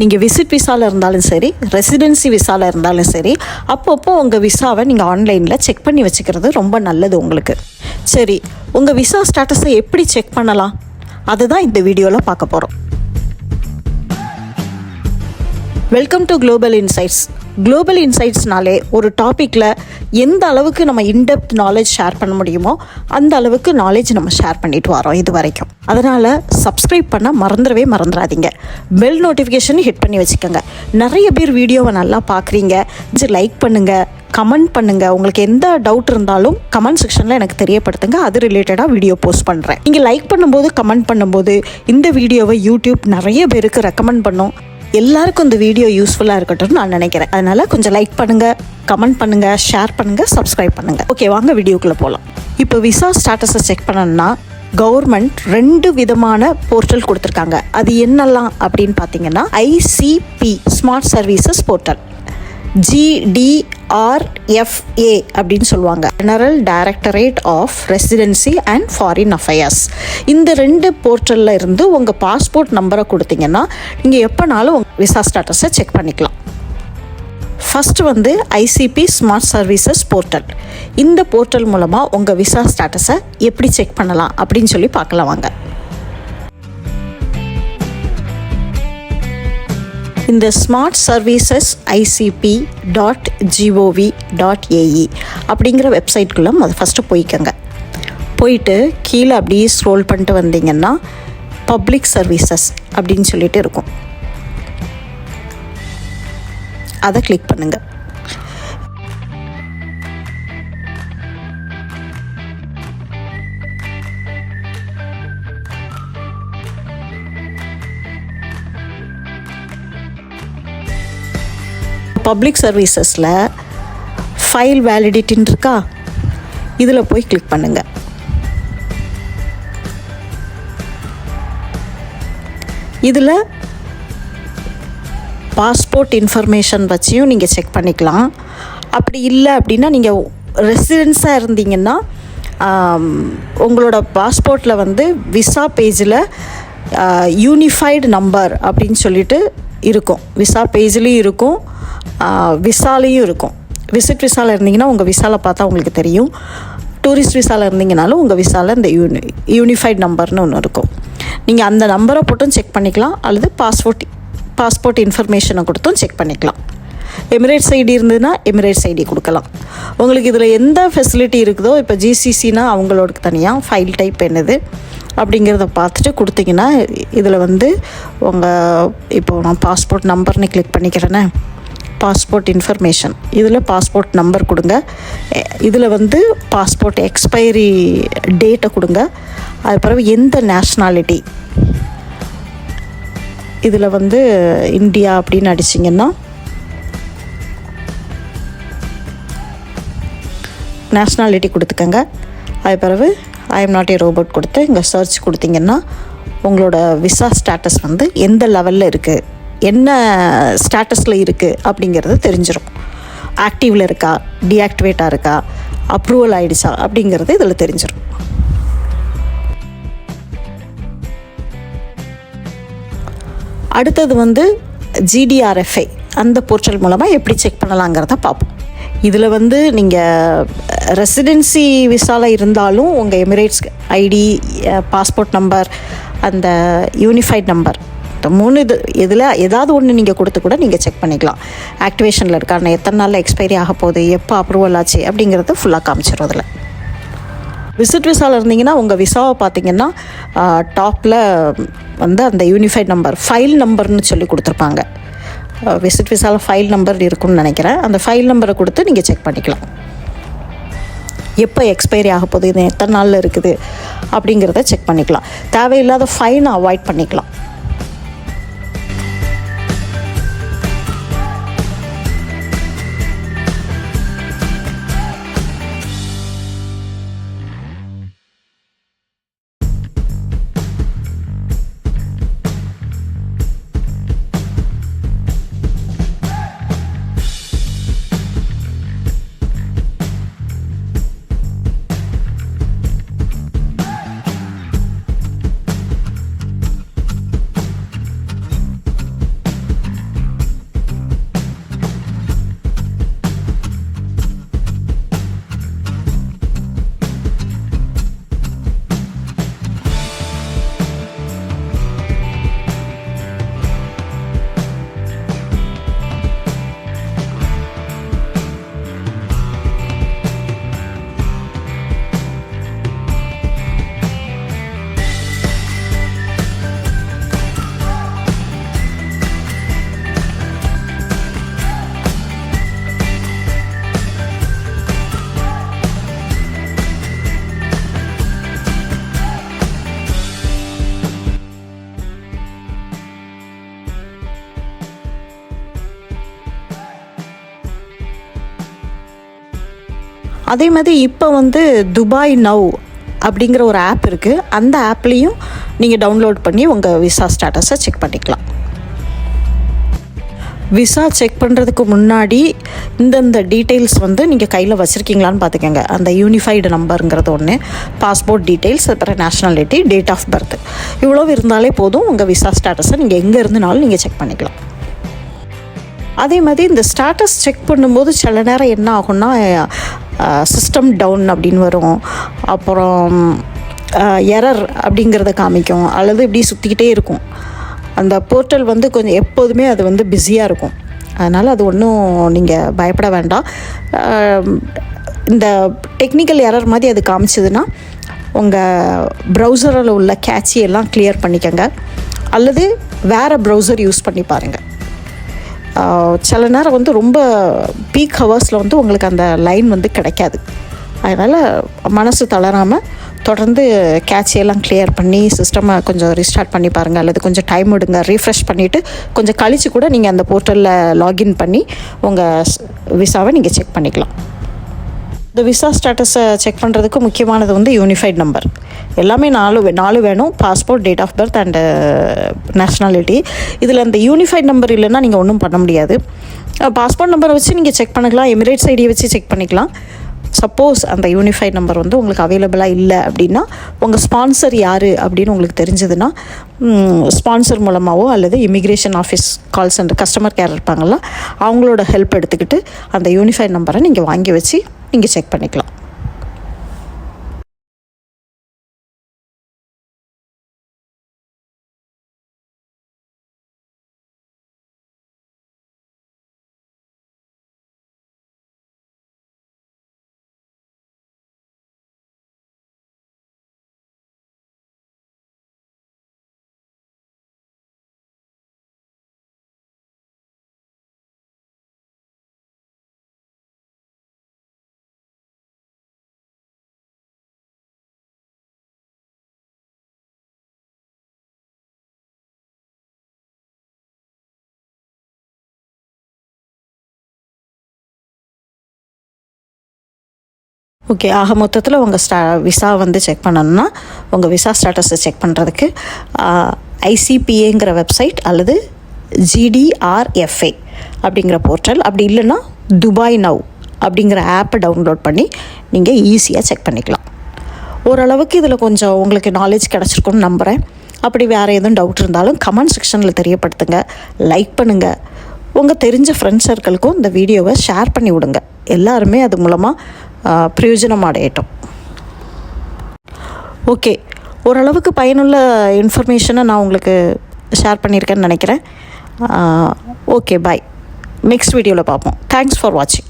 நீங்கள் விசிட் விசாவில் இருந்தாலும் சரி ரெசிடென்சி விசாவில் இருந்தாலும் சரி அப்பப்போ உங்கள் விசாவை நீங்கள் ஆன்லைனில் செக் பண்ணி வச்சுக்கிறது ரொம்ப நல்லது உங்களுக்கு. சரி உங்கள் விசா ஸ்டேட்டஸை எப்படி செக் பண்ணலாம்? அதுதான் இந்த வீடியோவில் பார்க்க போகிறோம் welcome to global insights global இன்சைட்ஸ்னாலே ஒரு டாப்பிக்கில் எந்த அளவுக்கு நம்ம இன்டெப்த் நாலேஜ் ஷேர் பண்ண முடியுமோ அந்த அளவுக்கு நாலேஜ் நம்ம ஷேர் பண்ணிட்டு வரோம் இது வரைக்கும். அதனால் சப்ஸ்கிரைப் பண்ண மறந்துடவே மறந்துடாதீங்க. பெல் நோட்டிஃபிகேஷன் ஹிட் பண்ணி வச்சுக்கோங்க. நிறைய பேர் வீடியோவை நல்லா பார்க்குறீங்க. சரி லைக் பண்ணுங்கள் கமெண்ட் பண்ணுங்கள் உங்களுக்கு எந்த டவுட் இருந்தாலும் கமெண்ட் செக்ஷனில் எனக்கு தெரியப்படுத்துங்க. அது ரிலேட்டடாக வீடியோ போஸ்ட் பண்ணுறேன் நீங்கள் லைக் பண்ணும்போது கமெண்ட் பண்ணும்போது இந்த வீடியோவை யூடியூப் நிறைய பேருக்கு ரெக்கமெண்ட் பண்ணும். எல்லாருக்கும் இந்த வீடியோ யூஸ்ஃபுல்லாக இருக்கட்டும்னு நான் நினைக்கிறேன். அதனால் கொஞ்சம் லைக் பண்ணுங்கள் கமெண்ட் பண்ணுங்கள் ஷேர் பண்ணுங்கள் சப்ஸ்கிரைப் பண்ணுங்கள் ஓகே வாங்க வீடியோக்குள்ளே போகலாம் இப்போ விசா ஸ்டேட்டஸை செக் பண்ணணும்னா கவர்மெண்ட் ரெண்டு விதமான போர்ட்டல் கொடுத்துருக்காங்க. அது என்னெல்லாம் அப்படின்னு பார்த்தீங்கன்னா ICP smart services portal GDRFA அப்படின்னு சொல்லுவாங்க. General directorate of residency and foreign affairs இந்த ரெண்டு போர்ட்டலில் இருந்து உங்கள் பாஸ்போர்ட் நம்பரை கொடுத்தீங்கன்னா நீங்கள் எப்போனாலும் உங்கள் விசா ஸ்டேட்டஸை செக் பண்ணிக்கலாம். ஃபஸ்ட்டு வந்து ஐசிபி ஸ்மார்ட் சர்வீசஸ் போர்ட்டல் இந்த போர்ட்டல் மூலமாக உங்கள் விசா ஸ்டேட்டஸை எப்படி செக் பண்ணலாம் அப்படின்னு சொல்லி பார்க்கலாம் வாங்க. இந்த smart services ICP dot GOV dot AE அப்படிங்கிற வெப்சைட்குள்ளே அதை ஃபஸ்ட்டு போய்க்கோங்க. போயிட்டு கீழே அப்படியே ஸ்க்ரோல் பண்ணிட்டு வந்தீங்கன்னா பப்ளிக் சர்வீசஸ் அப்படின்னு சொல்லிட்டு இருக்கும். அதை கிளிக் பண்ணுங்கள் பப்ளிக் சர்வீசஸில் ஃபைல் வேலிடிட்டின்னு இருக்கா? இதில் போய் கிளிக் பண்ணுங்கள் இதில் பாஸ்போர்ட் இன்ஃபர்மேஷன் வச்சியும் நீங்கள் செக் பண்ணிக்கலாம். அப்படி இல்லை அப்படின்னா நீங்கள் ரெசிடென்ஸாக இருந்தீங்கன்னா உங்களோட பாஸ்போர்ட்டில் வந்து விசா பேஜில் யூனிஃபைடு நம்பர் அப்படின்னு சொல்லிட்டு இருக்கும். விசா பேஜ்லேயும் இருக்கும். விசாலையும் இருக்கும். விசிட் விசாவில் இருந்தீங்கன்னா உங்கள் விசாவில் பார்த்தா உங்களுக்கு தெரியும். டூரிஸ்ட் விசாவில் இருந்தீங்கனாலும் உங்கள் விசாவில் இந்த யூனி யூனிஃபைட் நம்பர்னு ஒன்று இருக்கும். நீங்கள் அந்த நம்பரை போட்டும் செக் பண்ணிக்கலாம். அல்லது பாஸ்போர்ட் பாஸ்போர்ட் இன்ஃபர்மேஷனை கொடுத்தும் செக் பண்ணிக்கலாம். எமிரேட்ஸ் ஐடி இருந்ததுன்னா எமிரேட்ஸ் ஐடி கொடுக்கலாம். உங்களுக்கு இதில் எந்த ஃபெசிலிட்டி இருக்குதோ இப்போ ஜிசிசினா அவங்களோட தனியாக ஃபைல் டைப் என்னது அப்படிங்கிறத பார்த்துட்டு கொடுத்தீங்கன்னா இதில் வந்து உங்கள் இப்போ நான் பாஸ்போர்ட் நம்பர்னு கிளிக் பண்ணிக்கிறேனே. பாஸ்போர்ட் இன்ஃபர்மேஷன் இதில் பாஸ்போர்ட் நம்பர் கொடுங்க. இதில் வந்து பாஸ்போர்ட் எக்ஸ்பைரி டேட்டை கொடுங்க. அது பிறகு எந்த நேஷ்னாலிட்டி இதில் வந்து இந்தியா அப்படின்னு அடிச்சிங்கன்னா நேஷ்னாலிட்டி கொடுத்துக்கங்க. அது பிறகு I am not a robot கொடுத்து இங்கே சர்ச் கொடுத்தீங்கன்னா உங்களோட விசா ஸ்டேட்டஸ் வந்து எந்த லெவலில் இருக்குது என்ன ஸ்டேட்டஸில் இருக்குது அப்படிங்கிறது தெரிஞ்சிடும் ஆக்டிவில் இருக்கா? டீஆக்டிவேட்டாக இருக்கா? அப்ரூவல் ஆகிடுச்சா அப்படிங்கிறது இதில் தெரிஞ்சிடும் அடுத்தது வந்து ஜிடிஆர்எஃப்ஐ அந்த போர்ட்டல் மூலமாக எப்படி செக் பண்ணலாங்கிறத பார்ப்போம். இதில் வந்து நீங்கள் ரெசிடென்சி விசாவில் இருந்தாலும் உங்கள் எமிரேட்ஸ் ஐடி பாஸ்போர்ட் நம்பர் அந்த யூனிஃபைட் நம்பர் இந்த மூணு இது இதில் ஏதாவது ஒன்று நீங்கள் கொடுத்து கூட நீங்கள் செக் பண்ணிக்கலாம். ஆக்டிவேஷனில் இருக்கா எத்தனை நாளில் எக்ஸ்பைரி ஆக போகுது எப்போ அப்ரூவல் ஆச்சு அப்படிங்கிறது ஃபுல்லாக காமிச்சிடும் அதில். விசிட் விசாவில் இருந்தீங்கன்னா உங்கள் விசாவை பார்த்தீங்கன்னா டாப்பில் வந்து அந்த யூனிஃபைட் நம்பர் ஃபைல் நம்பர்னு சொல்லி கொடுத்துருப்பாங்க. விசிட் விசாவில் ஃபைல் நம்பர் இருக்கும்னு நினைக்கிறேன். அந்த ஃபைல் நம்பரை கொடுத்து நீங்கள் செக் பண்ணிக்கலாம். எப்போ எக்ஸ்பைரி ஆக போகுது இது எத்தனை நாளில் இருக்குது அப்படிங்கிறத செக் பண்ணிக்கலாம். தேவையில்லாத ஃபைனை அவாய்ட் பண்ணிக்கலாம். அதே மாதிரி இப்போ வந்து துபாய் நவ் அப்படிங்கிற ஒரு ஆப் இருக்குது அந்த ஆப்லேயும் நீங்கள் டவுன்லோட் பண்ணி உங்கள் விசா ஸ்டேட்டஸை செக் பண்ணிக்கலாம். விசா செக் பண்ணுறதுக்கு முன்னாடி இந்தந்த டீட்டெயில்ஸ் வந்து நீங்கள் கையில் வச்சுருக்கீங்களான்னு பார்த்துக்கோங்க அந்த யூனிஃபைடு நம்பருங்கிறது ஒன்று பாஸ்போர்ட் டீட்டெயில்ஸ் அப்புறம் நேஷ்னாலிட்டி டேட் ஆஃப் பர்த் இவ்வளோ இருந்தாலே போதும் உங்கள் விசா ஸ்டேட்டஸை நீங்கள் எங்கே இருந்துனாலும் நீங்கள் செக் பண்ணிக்கலாம். அதே மாதிரி இந்த ஸ்டேட்டஸ் செக் பண்ணும்போது சில நேரம் என்ன ஆகும்னா சிஸ்டம் டவுன் அப்படின்னு வரும். அப்புறம் எரர் அப்படிங்கிறத காமிக்கும். அல்லது இப்படி சுற்றிக்கிட்டே இருக்கும். அந்த போர்ட்டல் வந்து கொஞ்சம் எப்போதுமே அது வந்து பிஸியாக இருக்கும். அதனால் அது ஒன்றும் நீங்கள் பயப்பட வேண்டாம். இந்த டெக்னிக்கல் எரர் மாதிரி அது காமிச்சதுன்னா உங்கள் ப்ரௌசரில் உள்ள கேட்சி எல்லாம் கிளியர் பண்ணிக்கோங்க. அல்லது வேறு ப்ரௌசர் யூஸ் பண்ணி பாருங்கள் சில நேரம் வந்து ரொம்ப பீக் ஹவர்ஸில் வந்து உங்களுக்கு அந்த லைன் வந்து கிடைக்காது. அதனால் மனசு தளராமல் தொடர்ந்து கேட்சையெல்லாம் கிளியர் பண்ணி சிஸ்டமை கொஞ்சம் ரீஸ்டார்ட் பண்ணி பாருங்கள் அல்லது கொஞ்சம் டைம் விடுங்க ரீஃப்ரெஷ் பண்ணிவிட்டு கொஞ்சம் கழித்து கூட நீங்கள் அந்த போர்ட்டலில் லாகின் பண்ணி உங்கள் விசாவை நீங்கள் செக் பண்ணிக்கலாம். இந்த விசா ஸ்டேட்டஸை செக் பண்ணுறதுக்கு முக்கியமானது வந்து யூனிஃபைட் நம்பர் எல்லாமே நாலு வே- நாலு வேணும். Passport date of birth and nationality இதில் அந்த யூனிஃபைட் நம்பர் இல்லைன்னா நீங்கள் ஒன்றும் பண்ண முடியாது. பாஸ்போர்ட் நம்பரை வச்சு நீங்கள் செக் பண்ணிக்கலாம். எமிரேட்ஸ் ஐடியை வச்சு செக் பண்ணிக்கலாம். சப்போஸ் அந்த யூனிஃபைட் நம்பர் வந்து உங்களுக்கு அவைலபிளாக இல்லை அப்படின்னா உங்கள் ஸ்பான்சர் யார் அப்படின்னு உங்களுக்கு தெரிஞ்சதுன்னா ஸ்பான்சர் மூலமாகவோ அல்லது immigration office call centre customer care இருப்பாங்கள்ல அவங்களோட ஹெல்ப் எடுத்துக்கிட்டு அந்த யூனிஃபைட் நம்பரை நீங்கள் வாங்கி வச்சு நீங்கள் செக் பண்ணிக்கலாம். ஓகே ஆக மொத்தத்தில் உங்கள் ஸ்டா விசா வந்து செக் பண்ணணும்னா உங்கள் விசா ஸ்டேட்டஸை செக் பண்ணுறதுக்கு ஐசிபிஏங்கிற வெப்சைட் அல்லது ஜிடிஆர்எஃப்ஏ அப்படிங்கிற போர்ட்டல் அப்படி இல்லைன்னா துபாய் நவ் அப்படிங்கிற ஆப்பை டவுன்லோட் பண்ணி நீங்கள் ஈஸியாக செக் பண்ணிக்கலாம். ஓரளவுக்கு இதில் கொஞ்சம் உங்களுக்கு நாலேஜ் கிடச்சிருக்கும்னு நம்புகிறேன் அப்படி வேறு எதுவும் டவுட் இருந்தாலும் கமெண்ட் செக்ஷனில் தெரியப்படுத்துங்க. லைக் பண்ணுங்கள் உங்கள் தெரிஞ்ச ஃப்ரெண்ட்ஸ் சர்க்கிளுக்கும் இந்த வீடியோவை ஷேர் பண்ணி விடுங்க. எல்லாருமே அது மூலமாக பிரயோஜனம் அடையட்டும் ஓகே ஓரளவுக்கு பயனுள்ள இன்ஃபர்மேஷனை நான் உங்களுக்கு ஷேர் பண்ணியிருக்கேன்னு நினைக்கிறேன். ஓகே பாய் நெக்ஸ்ட் வீடியோவில் பார்ப்போம். தேங்க்ஸ் ஃபார் வாட்சிங்